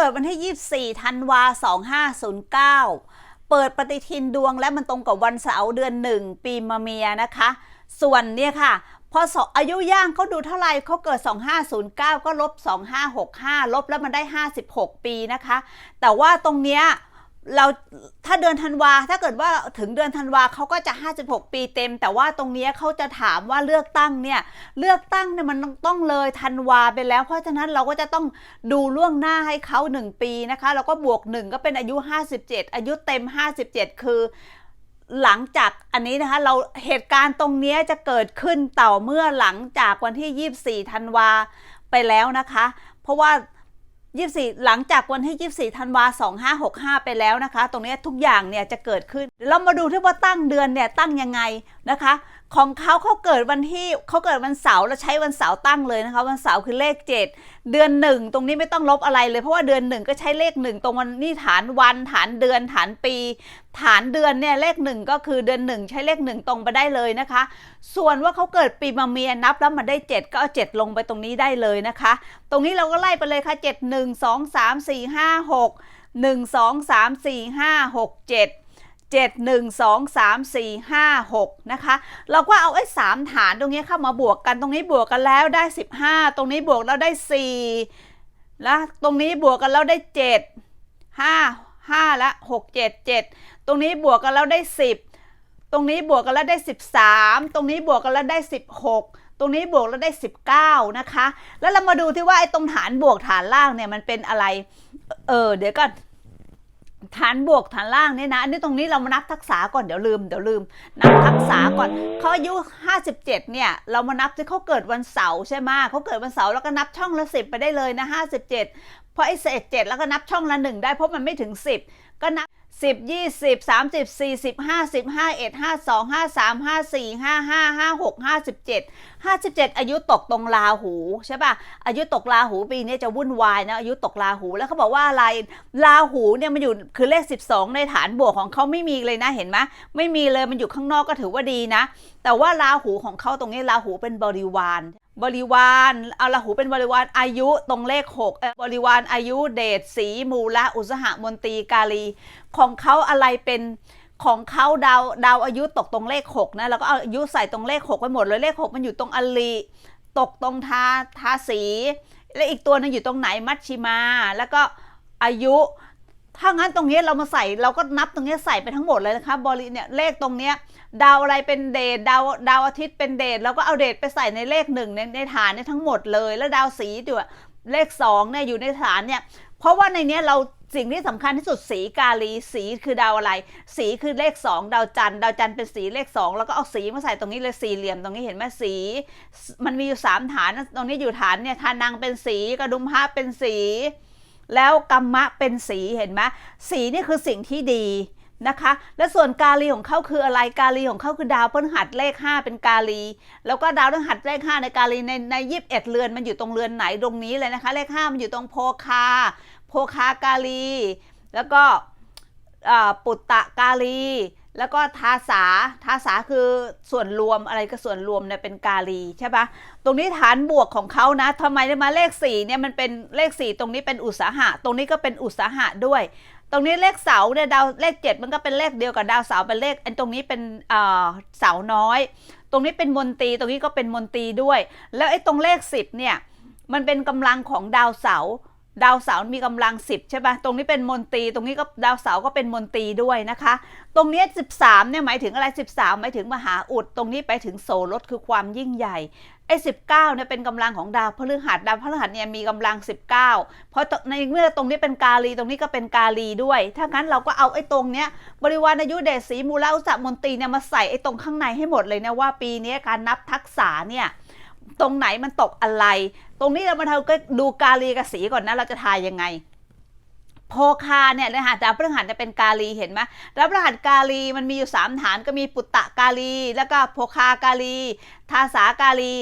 เกิดวันที่ 24 ธันวา 2509 เปิดปฏิทินดวงและมันตรงกับวันเสาร์เดือนหนึ่งปีมะเมียนะคะ ส่วนเนี่ยค่ะพอสอายุย่างเขาดูเท่าไหร่เขาเกิด 2509 ก็ลบ 2565 ลบแล้วมันได้ 56 ปีนะคะ แต่ว่าตรงเนี้ย เราถ้าเดือนธันวาถ้าเกิดว่าถึงเดือนธันวาเขาก็จะ 56 ปีเต็ม แต่ว่าตรงนี้เขาจะถามว่าเลือกตั้งเนี่ยเลือกตั้งเนี่ยมันต้องเลยธันวาไปแล้ว เพราะฉะนั้นเราก็จะต้องดูล่วงหน้าให้เขา 1 ปีนะคะแล้วก็บวก 1 ก็เป็นอายุ 57 อายุเต็ม 57 คือหลังจากอันนี้นะคะเราเหตุการณ์ตรงนี้จะเกิดขึ้นต่อเมื่อหลังจากวันที่ 24 ธันวาไปแล้วนะคะ เพราะว่า 24 หลังจากวันที่ 24ธันวา2565 ไปแล้วนะคะ ตรงนี้ทุกอย่างเนี่ยจะเกิดขึ้น เรามาดูที่ว่าตั้งเดือนเนี่ยตั้งยังไงนะคะ ของเขาเขาเกิดวันที่เขาเกิดวันเสาร์แล้วใช้วันเสาร์ตั้งเลยนะคะ วันเสาร์คือเลข 7 เดือนหนึ่งตรงนี้ไม่ต้องลบอะไรเลยเพราะว่าเดือนหนึ่งก็ใช้เลขหนึ่งตรงวันนี่ฐานวัน ฐานเดือนฐานปี ฐานเดือนเนี่ยเลขหนึ่งก็คือเดือนหนึ่งใช้เลขหนึ่งตรงไปได้เลยนะคะ ส่วนว่าเขาเกิดปีมะเมียนับแล้วมันได้ 7 ก็เอา7ลงไปตรงนี้ได้เลยนะคะ ตรงนี้เราก็ไล่ไปเลยค่ะ 7 1 2 3 4 5 6 1 2 3 4 5 6 7 7 1 2 3 4 5 6 นะคะ เราก็เอาไอ้สามฐานตรงนี้เข้ามาบวกกัน ตรงนี้บวกกันแล้วได้ 15 ตรงนี้บวกแล้วได้4แล้วตรงนี้บวกกันแล้วได้ 7 5 5และ6 7 7 ตรงนี้บวกกันแล้วได้ 10 ตรงนี้บวกกันแล้วได้ 13 ตรงนี้บวกกันแล้วได้ 16ตรงนี้บวกแล้วได้ 19 นะคะ แล้วเรามาดูที่ว่าไอ้ตรงฐานบวกฐานล่างเนี่ยมันเป็นอะไร เออเดี๋ยวก่อน ฐานบวกฐานล่างเนี่ยนะ อันนี้ตรงนี้เรามานับทักษะก่อนเดี๋ยวลืมเดี๋ยวลืม นับทักษะก่อนเขาอายุ 57 เนี่ย เรามานับที่เขาเกิดวันเสาร์ใช่ไหมเขาเกิดวันเสาร์แล้วก็นับช่องละสิบไปได้เลยนะ 57 เพราะไอ้เศษ7แล้วก็นับช่องละหนึ่งได้เพราะมันไม่ถึง 10 ก็นับ 10 20 30 40 50 51 52 53 54 55 56 57 57อายุตกตรงราหูใช่ป่ะอายุตกราหูปีนี้จะวุ่นวายนะอายุตกราหูแล้วเขาบอกว่าอะไรราหูเนี่ยมันอยู่คือเลข12ในฐานบวกของเขาไม่มีเลยนะเห็นไหมไม่มีเลยมันอยู่ข้างนอกก็ถือว่าดีนะ แต่ว่าราหูของเขาตรงนี้ราหูเป็นบริวาร บริวารเอาราหูเป็นบริวารอายุตรงเลข6บริวารอายุเดชสีมูละอุสหมนตรีกาลี ของเขาอะไรเป็นของเขาดาวดาวอายุตกตรงเลข6นะแล้วก็เอาอายุใส่ตรงเลข6ไปหมดเลยเลข 6 มันอยู่ตรงอลีตกตรงทาทาสี และอีกตัวหนึงอยู่ตรงไหนมัชชิมา แล้วก็อายุ ถ้างั้นตรงนี้เรามาใส่เราก็นับตรงนี้ใส่ไปทั้งหมดเลยนะคะบริเนี่ยเลขตรงเนี้ยดาวอะไรเป็นเดชดาวดาวอาทิตย์เป็นเดชเราก็เอาเดชไปใส่ในเลขหนึ่งในในฐานเนี่ยทั้งหมดเลย แล้วดาวสีด้วยเลขสองเนี่ยอยู่ในฐานเนี่ยเพราะว่าในเนี้ยเราสิ่งที่สำคัญที่สุดสีกาลีสีคือดาวอะไร สีคือเลขสองดาวจันทร์ดาวจันทร์เป็นสีเลขสองแล้วก็เอาสีมาใส่ตรงนี้เลยสี่เหลี่ยมตรงนี้เห็นไหมสี มันมีอยู่สามฐานตรงนี้อยู่ฐานเนี่ยทานังเป็นสีกระดุมพระเป็นสี แล้วกรรมะเป็นสีเห็นไหมสีนี่คือสิ่งที่ดีนะคะ และส่วนกาลีของเขาคืออะไรกาลีของเขาคือดาวพฤหัสเลข 5 เป็นกาลี แล้วก็ดาวพฤหัสเลข 5 ในกาลีในในยีิบเอ็ดเรือนมันอยู่ตรงเรือนไหนตรงนี้เลยนะคะ เลข 5 มันอยู่ตรงโพคา โพคากาลี แล้วก็ปุตตะกาลี แล้วก็ทาสาทาสาคือส่วนรวมอะไรก็ส่วนรวมเนี่ยเป็นกาลีใช่ปะตรงนี้ฐานบวกของเขานะทำไมได้มาเลข4เนี่ยมันเป็นเลข 4 ตรงนี้เป็นอุตสาหะ ตรงนี้ก็เป็นอุตสาหะด้วย ตรงนี้เลขเสาเนี่ยดาวเลข 7 มันก็เป็นเลขเดียวกับดาวเสาเป็นเลขอันตรงนี้เป็นอ่าเสาน้อย ตรงนี้เป็นมนตรีตรงนี้ก็เป็นมนตรีด้วย แล้วไอ้ตรงเลข 10เนี่ยมันเป็นกำลังของดาวเสาร์ ดาวเสาร์มีกำลัง 10 ใช่ปะตรงนี้เป็นมนตรี ตรงนี้ก็ดาวเสาร์ก็เป็นมนตรีด้วยนะคะ ตรงนี้ 13เนี่ยหมายถึงอะไร 13 หมายถึงมหาอุด ตรงนี้ไปถึงโสรถคือความยิ่งใหญ่ไอ้19เนี่ยเป็นกำลังของดาวพฤหัสดาวพฤหัสเนี่ยมีกำลัง 19 เพราะในเมื่อตรงนี้เป็นกาลีตรงนี้ก็เป็นกาลีด้วย ถ้างั้นเราก็เอาไอ้ตรงเนี้ยบริวารอายุเดชสีมูลาอุสมนตรีเนี่ยมาใส่ไอ้ตรงข้างในให้หมดเลยนะว่าปีนี้การนับทักษะเนี่ย ตรงไหนมันตกอะไร ตรงนี้เรามาทำก็ดูกาลีกับสีก่อนนะ เราจะทายยังไงโพคาเนี่ยนะคะดาวพฤหัสจะเป็นกาลีเห็นไหมดาวพฤหัสกาลีมันมีอยู่สามฐานก็มีปุตตะกาลี แล้วก็โพคากาลี ทาสากาลี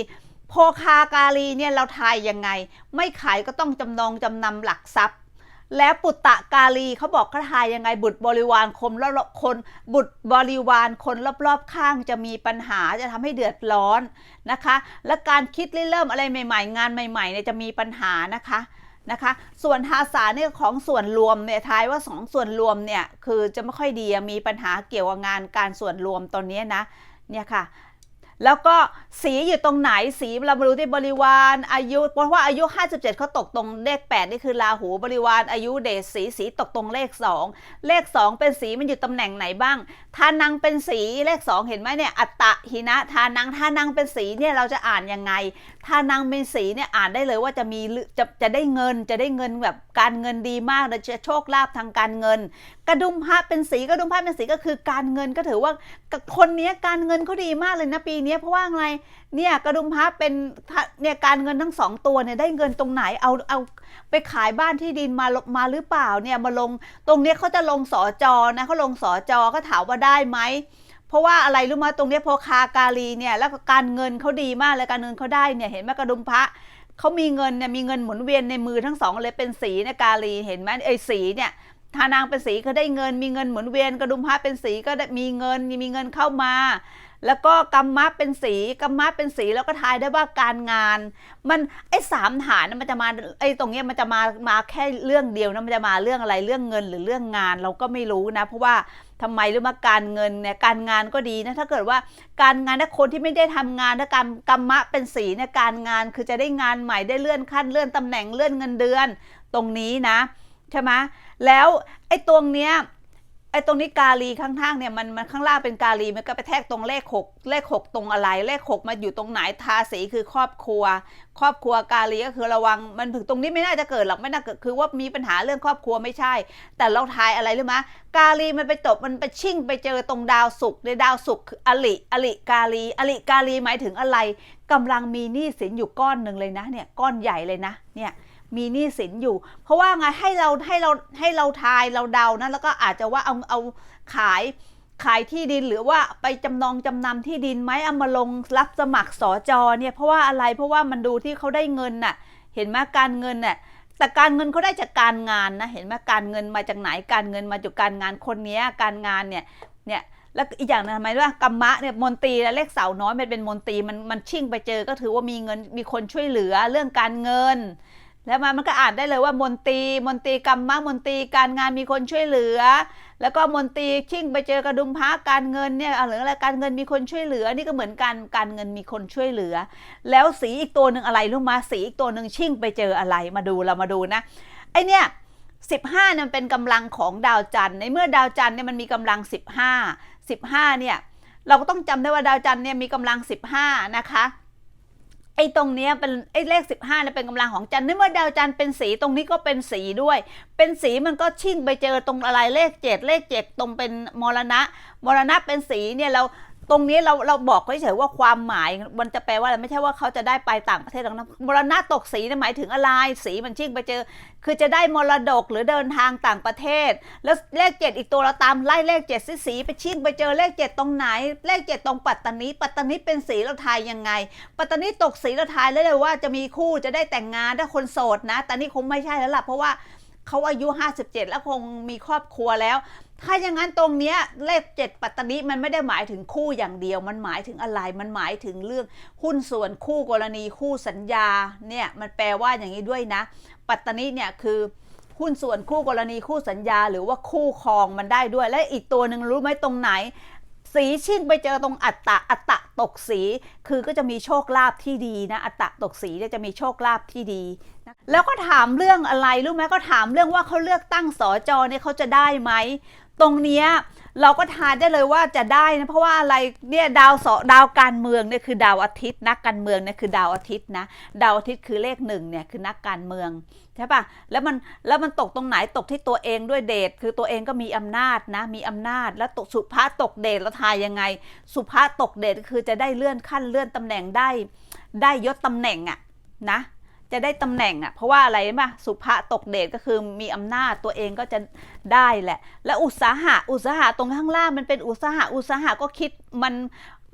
โพคากาลีเนี่ยเราทายยังไง ไม่ขายก็ต้องจำนองจำนำหลักทรัพย์ แล้วปุตตะกาลีเขาบอกเขาทายยังไงบุตรบริวารคนรอบคน บุตรบริวารคนรอบๆข้างจะมีปัญหาจะทำให้เดือดร้อนนะคะ และการคิดเริ่มอะไรใหม่ ๆ งานใหม่ๆเนี่ยจะมีปัญหานะคะนะคะ ส่วนทาสาเนี่ยของส่วนรวมเนี่ยทายว่าสองส่วนรวมเนี่ยคือจะไม่ค่อยดีมีปัญหาเกี่ยวกับงานการส่วนรวมตอนนี้นะเนี่ยค่ะ แล้วก็สีอยู่ตรงไหนสีเรามาดูที่บริวารอายุ เพราะว่าอายุ 57เขาตกตรงเลข 8 นี่คือราหูบริวารอายุเดชสีสีตกตรงเลข 2 เลข 2 เป็นสีมันอยู่ตำแหน่งไหนบ้างทานังเป็นสีเลข 2 เห็นไหมเนี่ยอัตตะหินะทานังทานังเป็นสีเนี่ยเราจะอ่านยังไงทานังเป็นสีเนี่ยอ่านได้เลยว่าจะมีจะจะได้เงินจะได้เงินแบบการเงินดีมากและจะโชคลาภทางการเงิน กระดุมพระเป็นสีกระดุมพระเป็นสีก็คือการเงินก็ถือว่ากับคนนี้การเงินเขาดีมากเลยนะปีเนี้ยเพราะว่าอะไรเนี่ยกระดุมพระเป็นเนี่ยการเงินทั้งสองตัวเนี่ยได้เงินตรงไหนเอาเอาไปขายบ้านที่ดินมามาหรือเปล่าเนี่ยมาลงตรงเนี้ยเขาจะลงสอจอนะเขาลงสอจอเขาถามว่าได้ไหมเพราะว่าอะไรรู้ไหมตรงเนี้ยพอคากาลีเนี่ยแล้วการเงินเขาดีมากเลยการเงินเขาได้เนี่ยเห็นไหมกระดุมพระเขามีเงินเนี่ยมีเงินหมุนเวียนในมือทั้งสองเลยเป็นสีเนี่ยกาลีเห็นไหมไอ้สีเนี่ย ทานางเป็นสีก็ได้เงิน มีเงินหมุนเวียนกระดุมพระเป็นสีก็ได้มีเงินมีเงินเข้ามา แล้วก็กรรมะเป็นสีกรรมะเป็นสีแล้วก็ทายได้ว่าการงาน มันไอ้สามฐานน่มันจะมาไอ้ตรงเนี้ยมันจะมามาแค่เรื่องเดียวนะมันจะมาเรื่องอะไรเรื่องเงินหรือเรื่องงานเราก็ไม่รู้นะ เพราะว่าทำไมหรือมาการเงินเนี่ยการงานก็ดีนะถ้าเกิดว่าการงานถ้าคนที่ไม่ได้ทำงานถ้ากรรมกรรมะเป็นสีเนี่ยการงานคือจะได้งานใหม่ได้เลื่อนขั้นเลื่อนตำแหน่งเลื่อนเงินเดือน ตรงนี้นะ ใช่ไหมแล้วไอ้ตรงเนี้ยไอ้ตรงนี้กาลีข้างๆเนี่ยมันมันข้างล่างเป็นกาลีมันก็ไปแทกตรงเลขหกเลขหกตรงอะไร เลขหกมาอยู่ตรงไหนทาสีคือครอบครัว ครอบครัวกาลีก็คือระวังมันถึงตรงนี้ไม่น่าจะเกิดหรอกไม่น่าเกิดคือว่ามีปัญหาเรื่องครอบครัวไม่ใช่ แต่เราทายอะไรหรู้ไหมกาลีมันไปตบมันไปชิ่งไปเจอตรงดาวศุกร์ในดาวศุกร์คืออลิอลิกาลีอลิกาลีหมายถึงอะไรกำลังมีหนี้สินอยู่ก้อนหนึ่งเลยนะเนี่ยก้อนใหญ่เลยนะเนี่ย มีหนี้สินอยู่ เพราะว่าไงให้เราให้เราให้เราทายเราเดานะแล้วก็อาจจะว่าเอาเอาขายขายที่ดินหรือว่าไปจำนองจำนำที่ดินไหมเอามาลงรับสมัครสอจอเนี่ยเพราะว่าอะไรเพราะว่ามันดูที่เขาได้เงินน่ะเห็นไหมการเงินน่ะแต่การเงินเขาได้จากการงานนะเห็นไหมการเงินมาจากไหนการเงินมาจากการงานคนนี้การงานเนี่ยเนี่ยแล้วอีกอย่างหนึงทำไมว่ากรรมะเนี่ยมนตรีและเลขเสาน้อยมันเป็นมนตรีมันมันชิ่งไปเจอก็ถือว่ามีเงินมีคนช่วยเหลือเรื่องการเงิน แล้วมามันก็อ่านได้เลยว่ามนตีมนตีกรรมมะมนตีการงานมีคนช่วยเหลือ แล้วก็มนตีชิ่งไปเจอกระดุมพระการเงินเนี่ยหรืออะไรการเงินมีคนช่วยเหลือ นี่ก็เหมือนกันการเงินมีคนช่วยเหลือ แล้วสีอีกตัวหนึ่งอะไรรู้มาสีอีกตัวหนึ่งชิ่งไปเจออะไรมาดูเรามาดูนะไอเนี่ย15เนี่ยมันเป็นกำลังของดาวจันทร์ในเมื่อดาวจันทร์เนี่ยมันมีกำลัง15 15เนี่ยเราก็ต้องจำได้ว่าดาวจันทร์เนี่ยมีกำลัง15นะคะ ไอ้ตรงเนี้ยเป็นไอ้เลข 15เนี่ยเป็นกำลังของจันทร์ในเมื่อดาวจันทร์เป็นสีตรงนี้ก็เป็นสีด้วย เป็นสีมันก็ชิ่งไปเจอตรงอะไรเลข 7 เลข 7 ตรงเป็นมรณะ มรณะเป็นสีเนี่ยเรา ตรงนี้เราเราบอกเฉยๆว่าความหมายมันจะแปลว่าอะไรไม่ใช่ว่าเขาจะได้ไปต่างประเทศหรอกนะมรณะตกสีนี่ยหมายถึงอะไรสีมันชิ่งไปเจอ คือจะได้มรดกหรือเดินทางต่างประเทศ แล้วเลขเจ็ดอีกตัวเราตามไล่เลขเจ็ดสีสีไปชิ่งไปเจอเลขเจ็ดตรงไหน เลขเจ็ดตรงปัตตานีปัตตานีเป็นสีเราทายยังไง ปัตตานีตกสีเราทายได้เลยว่าจะมีคู่จะได้แต่งงานถ้าคนโสดนะแต่นี่คงไม่ใช่แล้วล่ะเพราะว่าเขาอายุ 57 แล้วคงมีครอบครัวแล้ว ถ้าอย่างนั้นตรงเนี้ยเลขเจ็ดปัตตานีมันไม่ได้หมายถึงคู่อย่างเดียว มันหมายถึงอะไร มันหมายถึงเรื่องหุ้นส่วนคู่กรณีคู่สัญญาเนี่ยมันแปลว่าอย่างนี้ด้วยนะ ปัตตานีเนี่ยคือหุ้นส่วนคู่กรณีคู่สัญญา หรือว่าคู่ครองมันได้ด้วย และอีกตัวหนึ่งรู้ไหมตรงไหน สีชิ่งไปเจอตรงอัตตะอัตตะตกสี คือก็จะมีโชคลาภที่ดีนะ อัตตะตกสีจะมีโชคลาภที่ดีนะแล้วก็ถามเรื่องอะไรรู้ไหมก็ถามเรื่องว่าเขาเลือกตั้งสอจอเนี่ยเขาจะได้ไหม ตรงเนี้ยเราก็ทานได้เลยว่าจะได้นะเพราะว่าอะไรเนี่ยดาวสอดาวการเมืองเนี่ยคือดาวอาทิตย์ นักการเมืองเนี่ยคือดาวอาทิตย์นะดาวอาทิตย์คือเลขหนึ่งเนี่ยคือนักการเมืองใช่ปะแล้วมันแล้วมันตกตรงไหนตกที่ตัวเองด้วยเดชคือตัวเองก็มีอำนาจนะมีอำนาจ แล้วตกสุภาตกเดชแล้วทายยังไง สุภาตกเดชคือจะได้เลื่อนขั้นเลื่อนตำแหน่งได้ ได้ยศตำแหน่งอะนะ จะได้ตำแหน่งอะเพราะว่าอะไรรู้ป่ะสุภะตกเดชก็คือมีอำนาจตัวเองก็จะได้แหละ แล้วอุตสาหะอุตสาหะตรงข้างล่างมันเป็นอุตสาหะอุตสาหะก็คิดมัน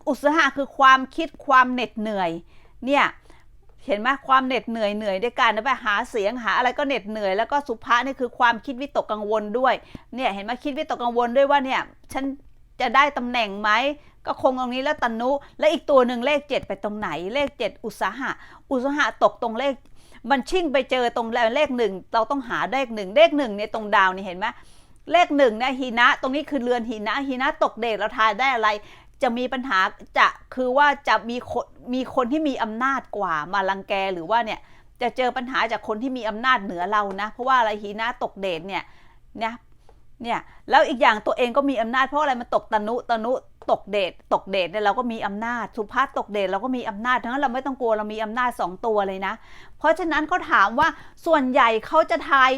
อุตสาหะคือความคิดความเหน็ดเหนื่อยเนี่ยเห็นไหมความเหน็ดเหนื่อยเหนื่อยด้วยกันนะไปหาเสียงหาอะไรก็เหน็ดเหนื่อยแล้วก็สุภะนี่คือความคิดวิตกกังวลด้วยเนี่ยเห็นไหมคิดวิตกกังวลด้วยว่าเนี่ยฉันจะได้ตำแหน่งไหม ก็คงตรงนี้แล้วตันุ และอีกตัวหนึ่งเลขเจ็ดไปตรงไหนเลขเจ็ดอุตสาหะ อุตสาหะตกตรงเลข มันชิ่งไปเจอตรงเลขหนึ่งเราต้องหาเลขหนึ่งเลขหนึ่งเนี่ยตรงดาวนี่เห็นไหมเลขหนึ่งเนี่ยหินะตรงนี้คือเรือนหินะหินะตกเดชเราทายได้อะไร จะมีปัญหาจะคือว่าจะมีคนมีคนที่มีอำนาจกว่ามาลังแกหรือว่าเนี่ยจะเจอปัญหาจากคนที่มีอำนาจเหนือเรานะ เพราะว่าอะไรหินะตกเดชเนี่ยเนี่ยเนี่ยแล้วอีกอย่างตัวเองก็มีอำนาจเพราะอะไรมันตกตนุตนุ ตกเดชตกเดชเนี่ยเราก็มีอำนาจ สุภาพตกเดชเราก็มีอำนาจทั้งนั้นเราไม่ต้องกลัวเรามีอำนาจสองตัวเลยนะ เพราะฉะนั้นเขาถามว่าส่วนใหญ่เขาจะทาย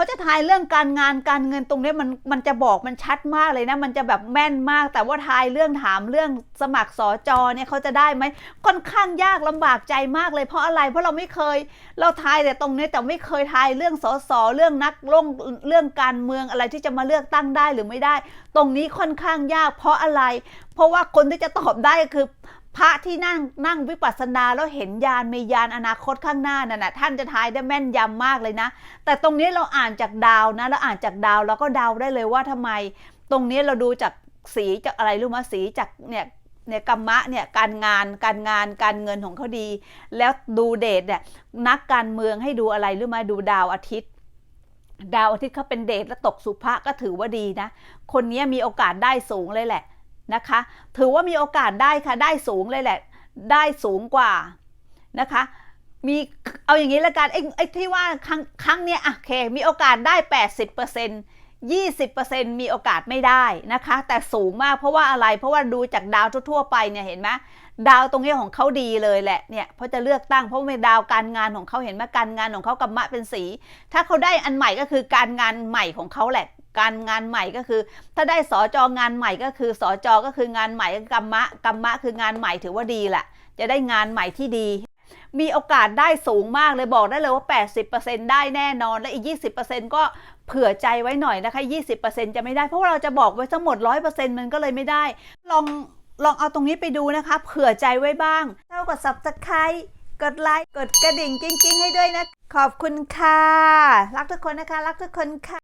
เขาจะทายเรื่องการงานการเงินตรงนี้มันมันจะบอกมันชัดมากเลยนะ มันจะแบบแม่นมาก แต่ว่าทายเรื่องถามเรื่องสมัครสอจอเนี่ยเขาจะได้ไหมค่อนข้างยากลำบากใจมากเลยเพราะอะไรเพราะเราไม่เคย เราทายแต่ตรงนี้แต่ไม่เคยทายเรื่องสอสอเรื่องนักลงเรื่องการเมืองอะไรที่จะมาเลือกตั้งได้หรือไม่ได้ ตรงนี้ค่อนข้างยาก เพราะอะไร เพราะว่าคนที่จะตอบได้ก็คือ พระที่นั่งนั่งวิปัสสนาแล้วเห็นยานมียานอนาคตข้างหน้านั่นนะท่านจะทายได้แม่นยำมากเลยนะ แต่ตรงนี้เราอ่านจากดาวนะเราอ่านจากดาวเราก็เดาได้เลยว่าทำไม ตรงนี้เราดูจากสีจากอะไรรู้ไหมสีจากเนี่ยเนี่ยกรรมะเนี่ยการงานการงานการเงินของเขาดี แล้วดูเดทเนี่ยนักการเมืองให้ดูอะไรรู้ไหมดูดาวอาทิตย์ดาวอาทิตย์เขาเป็นเดทและตกสุภะก็ถือว่าดีนะ คนนี้มีโอกาสได้สูงเลยแหละ นะคะ ถือว่ามีโอกาสได้ค่ะ ได้สูงเลยแหละ ได้สูงกว่านะคะ มีเอาอย่างนี้ละกันไอ้ไอ้ที่ว่าครั้งครั้งเนี้ยอะโอเค มีโอกาสได้ 80% 20%มีโอกาสไม่ได้นะคะ แต่สูงมากเพราะว่าอะไรเพราะว่าดูจากดาวทั่วๆไปเนี่ยเห็นไหมดาวตรงนี้ของเขาดีเลยแหละเนี่ยเพราะจะเลือกตั้งเพราะเป็นดาวการงานของเขาเห็นไหมการงานของเขากรรมะเป็นสี ถ้าเขาได้อันใหม่ก็คือการงานใหม่ของเขาแหละ การงานใหม่ก็คือ ถ้าได้สอจองานใหม่ก็คือสอจอก็คืองานใหม่กรรมะกรรมะคืองานใหม่ถือว่าดีแหละจะได้งานใหม่ที่ดี มีโอกาสได้สูงมากเลยบอกได้เลยว่า 80%ได้แน่นอนและอีก 20%ก็เผื่อใจไว้หน่อยนะคะ20%จะไม่ได้เพราะว่าเราจะบอกไว้ทั้งหมด 100%มันก็เลยไม่ได้ ลองลองเอาตรงนี้ไปดูนะคะ เผื่อใจไว้บ้างเท่ากับ subscribe กดไลค์ กดกระดิ่งกิ้งๆ ให้ด้วยนะ ขอบคุณค่ะ รักทุกคนนะคะ รักทุกคนค่ะ